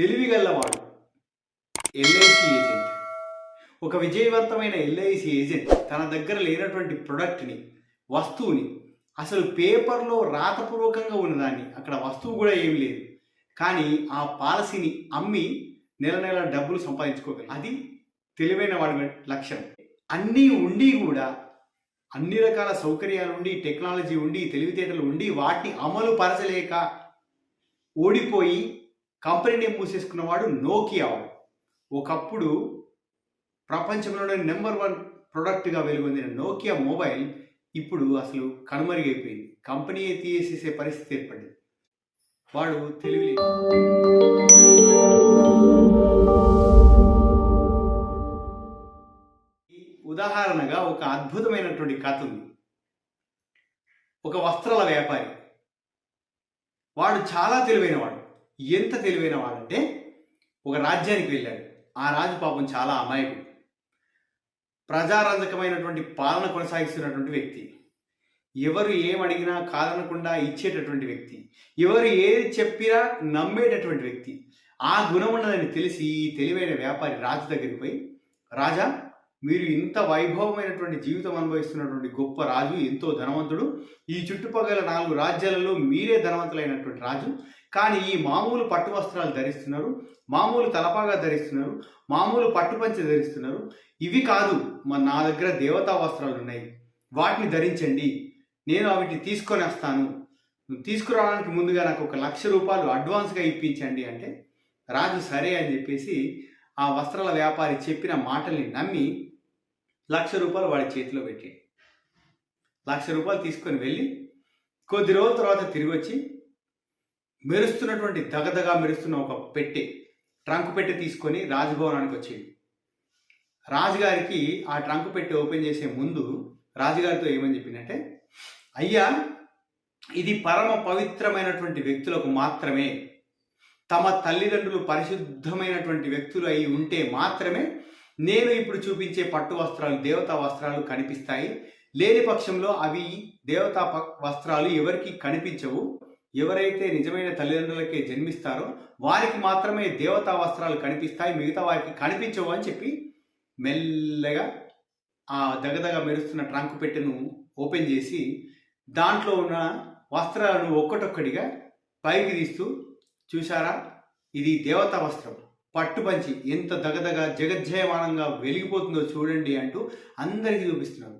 తెలివిగల్లవాడు LIC agent. ఒక విజయవంతమైన LIC agent తన దగ్గర లేనటువంటి ప్రొడక్ట్ని వస్తువుని అసలు పేపర్లో రాతపూర్వకంగా ఉన్నదాన్ని అక్కడ వస్తువు కూడా ఏం లేదు. కానీ ఆ పాలసీని అమ్మి నెల నెల డబ్బులు సంపాదించుకోగలరు అది తెలివైన వాడి లక్ష్యం అన్నీ ఉండి కూడా అన్ని రకాల సౌకర్యాలు ఉండి టెక్నాలజీ ఉండి తెలివితేటలు ఉండి వాటిని అమలు పరచలేక ఓడిపోయి కంపెనీని మూసేసుకున్నవాడు నోకియా ఒకప్పుడు ప్రపంచంలోనే నెంబర్ వన్ ప్రొడక్ట్గా వెలుగొందిన నోకియా మొబైల్ ఇప్పుడు అసలు కనుమరుగైపోయింది. కంపెనీ తీసేసే పరిస్థితి ఏర్పడింది. వాడు తెలివి ఉదాహరణగా ఒక అద్భుతమైనటువంటి కథ ఉంది. ఒక వస్త్రాల వ్యాపారి. వాడు చాలా తెలివైనవాడు. ఎంత తెలివైన వాడంటే ఒక రాజ్యానికి వెళ్ళాడు. ఆ రాజు పాపం చాలా అమాయకుడు. ప్రజారంజకమైనటువంటి పాలన కొనసాగిస్తున్నటువంటి వ్యక్తి. ఎవరు ఏమడిగినా కాదనకుండా ఇచ్చేటటువంటి వ్యక్తి. ఎవరు ఏది చెప్పినా నమ్మేటటువంటి వ్యక్తి. ఆ గుణం ఉన్నదని తెలిసి ఈ తెలివైన వ్యాపారి రాజు దగ్గరికి పోయి రాజా మీరు ఇంత వైభవమైనటువంటి జీవితం అనుభవిస్తున్నటువంటి గొప్ప రాజు ఎంతో ధనవంతుడు. ఈ చుట్టుపక్కల నాలుగు రాజ్యాలలో మీరే ధనవంతులైనటువంటి రాజు. కానీ ఈ మామూలు పట్టు వస్త్రాలు ధరిస్తున్నారు మామూలు తలపాగా ధరిస్తున్నారు మామూలు పట్టుపంచ ధరిస్తున్నారు. ఇవి కాదు మా నా దగ్గర దేవతా వస్త్రాలు ఉన్నాయి. వాటిని ధరించండి. నేను వాటిని తీసుకొని వస్తాను. తీసుకురావడానికి ముందుగా నాకు ఒక లక్ష రూపాయలు అడ్వాన్స్గా ఇప్పించండి అంటే రాజు సరే అని చెప్పేసి ఆ వస్త్రాల వ్యాపారి చెప్పిన మాటల్ని నమ్మి లక్ష రూపాయలు వాడి చేతిలో పెట్టి లక్ష రూపాయలు తీసుకొని వెళ్ళి కొద్ది రోజుల తర్వాత తిరిగి వచ్చి మెరుస్తున్నటువంటి దగదగా మెరుస్తున్న ఒక పెట్టె ట్రంక్ పెట్టె తీసుకొని రాజభవనానికి వచ్చింది. రాజుగారికి ఆ ట్రంక్ పెట్టె ఓపెన్ చేసే ముందు రాజుగారితో ఏమని చెప్పిందంటే అయ్యా ఇది పరమ పవిత్రమైనటువంటి వ్యక్తులకు మాత్రమే. తమ తల్లిదండ్రులు పరిశుద్ధమైనటువంటి వ్యక్తులు అయి ఉంటే మాత్రమే నేను ఇప్పుడు చూపించే పట్టు వస్త్రాలు దేవతా వస్త్రాలు కనిపిస్తాయి. లేని పక్షంలో అవి దేవతా ప- వస్త్రాలు ఎవరికి కనిపించవు. ఎవరైతే నిజమైన తల్లిదండ్రులకే జన్మిస్తారో వారికి మాత్రమే దేవతా వస్త్రాలు కనిపిస్తాయి. మిగతా వారికి కనిపించవు అని చెప్పి మెల్లగా ఆ దగదగ మెరుస్తున్న ట్రంక్ పెట్టెను ఓపెన్ చేసి దాంట్లో ఉన్న వస్త్రాలను ఒక్కటొక్కడిగా పైకి తీస్తూ చూశారా? ఇది దేవతా వస్త్రం. పట్టుపంచి ఎంత దగదగ జగజ్జయమానంగా వెలిగిపోతుందో చూడండి అంటూ అందరికీ చూపిస్తున్నారు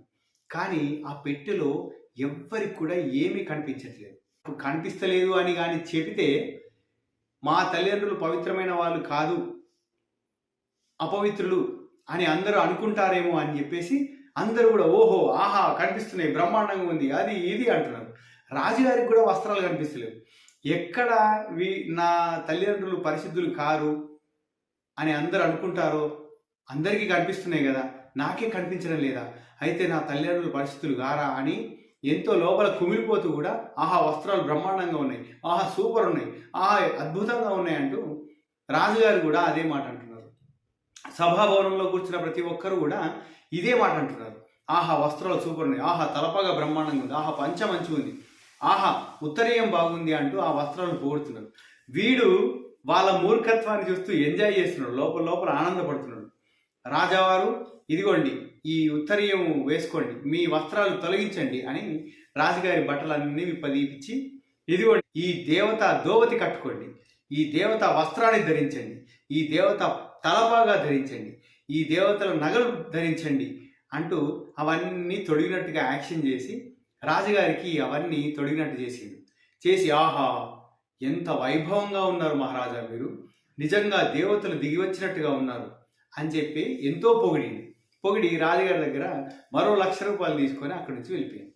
కానీ ఆ పెట్టెలో ఎవ్వరికి కూడా ఏమీ కనిపించట్లేదు. ఇప్పుడు కనిపిస్తలేదు అని కానీ చెబితే మా తల్లిదండ్రులు పవిత్రమైన వాళ్ళు కాదు అపవిత్రులు అని అందరూ అనుకుంటారేమో అని చెప్పేసి అందరూ కూడా ఓహో ఆహా కనిపిస్తున్నాయి బ్రహ్మాండంగా ఉంది అది ఇది అంటున్నారు. రాజుగారికి కూడా వస్త్రాలు కనిపిస్తలేవు. ఎక్కడ వి నా తల్లిదండ్రులు పరిశుద్ధులు కారు అని అందరు అనుకుంటారో అందరికీ కనిపిస్తున్నాయి కదా. నాకే కనిపించడం లేదా? అయితే నా తల్లిదండ్రులు పరిస్థితులు గారా అని ఎంతో లోపల కుమిలిపోతూ కూడా ఆహా వస్త్రాలు బ్రహ్మాండంగా ఉన్నాయి ఆహా సూపర్ ఉన్నాయి ఆహా అద్భుతంగా ఉన్నాయి అంటూ రాజుగారు కూడా అదే మాట అంటున్నారు. సభాభవనంలో కూర్చున్న ప్రతి ఒక్కరు కూడా ఇదే మాట అంటున్నారు. ఆహా వస్త్రాలు సూపర్ ఉన్నాయి ఆహా తలపగా బ్రహ్మాండంగా ఉంది ఆహా పంచ మంచిగా ఉంది ఆహా ఉత్తరీయం బాగుంది అంటూ ఆ వస్త్రాలను పోగొడుతున్నారు వీడు వాళ్ళ మూర్ఖత్వాన్ని చూస్తూ ఎంజాయ్ చేస్తున్నాడు లోపల లోపల ఆనందపడుతున్నాడు. రాజావారు ఇదిగోండి ఈ ఉత్తరీయం వేసుకోండి మీ వస్త్రాలు తొలగించండి అని రాజుగారి బట్టలన్నీ విప్పదీపించి ఇదిగోండి ఈ దేవత దోవతి కట్టుకోండి ఈ దేవత వస్త్రాన్ని ధరించండి ఈ దేవత తలపాగా ధరించండి ఈ దేవతల నగలు ధరించండి అంటూ అవన్నీ తొడిగినట్టుగా యాక్షన్ చేసి రాజుగారికి అవన్నీ తొడిగినట్టు చేసింది చేసి ఆహా ఎంత వైభవంగా ఉన్నారు మహారాజా మీరు నిజంగా దేవతలు దిగి వచ్చినట్టుగా ఉన్నారు అని చెప్పి ఎంతో పొగిడింది పొగిడి రాజుగారి దగ్గర మరో లక్ష రూపాయలు తీసుకొని అక్కడి నుంచి వెళ్ళిపోయింది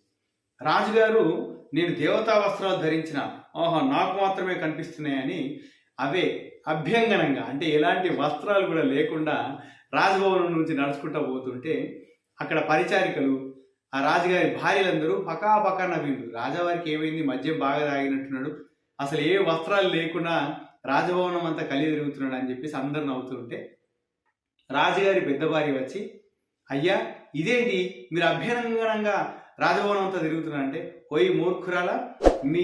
రాజుగారు నేను దేవతా వస్త్రాలు ధరించిన ఓహో నాకు మాత్రమే కనిపిస్తున్నాయని అవే అభ్యంగనంగా అంటే ఎలాంటి వస్త్రాలు కూడా లేకుండా రాజభవనం నుంచి నడుచుకుంటూ పోతుంటే అక్కడ పరిచారికలు ఆ రాజుగారి భార్యలందరూ పకా పకా నవ్విండు రాజావారికి ఏమైంది? మద్యం బాగా తాగినట్టున్నాడు. అసలు ఏ వస్త్రాలు లేకుండా రాజభవనం అంతా కలిగి తిరుగుతున్నాడు అని చెప్పేసి అందరు నవ్వుతుంటే రాజుగారి పెద్ద భార్య వచ్చి అయ్యా ఇదేంటి? మీరు అభ్యనంగనంగా రాజభవనం అంతా తిరుగుతున్నారంటే పోయి మూర్ఖురాల? మీ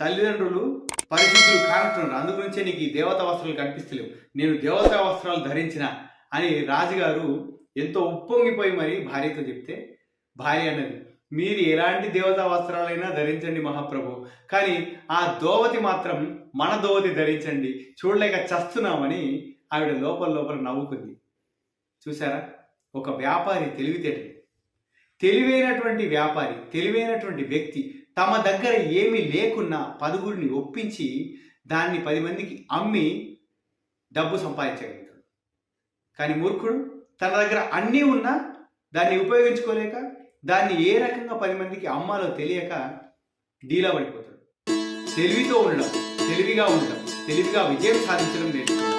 తల్లిదండ్రులు పరిశుద్ధులు కానట్టున్నారు. అందుగురించే నీకు ఈ దేవతా వస్త్రాలు కనిపిస్తలేవు. నేను దేవతా వస్త్రాలు ధరించిన అని రాజుగారు ఎంతో ఉప్పొంగిపోయి మరి భార్యతో చెప్తే భార్య అన్నది. మీరు ఎలాంటి దేవతా వస్త్రాలైనా ధరించండి మహాప్రభు. కానీ ఆ దోవతి మాత్రం మన దోవతి ధరించండి. చూడలేక చస్తున్నామని ఆవిడ లోపల లోపల నవ్వుకుంది. చూసారా ఒక వ్యాపారి తెలివితేటలు. తెలివైనటువంటి వ్యాపారి తెలివైనటువంటి వ్యక్తి తమ దగ్గర ఏమీ లేకున్నా పదుగురిని ఒప్పించి దాన్ని పది మందికి అమ్మి డబ్బు సంపాదించగలుగుతాడు. కానీ మూర్ఖుడు తన దగ్గర అన్నీ ఉన్నా దాన్ని ఉపయోగించుకోలేక దాన్ని ఏ రకంగా పది మందికి అమ్మాలో తెలియక డీలా పడిపోతాడు తెలివితో ఉండడం తెలివిగా ఉండడం తెలివిగా విజయం సాధించడం నేర్చుకుంటాడు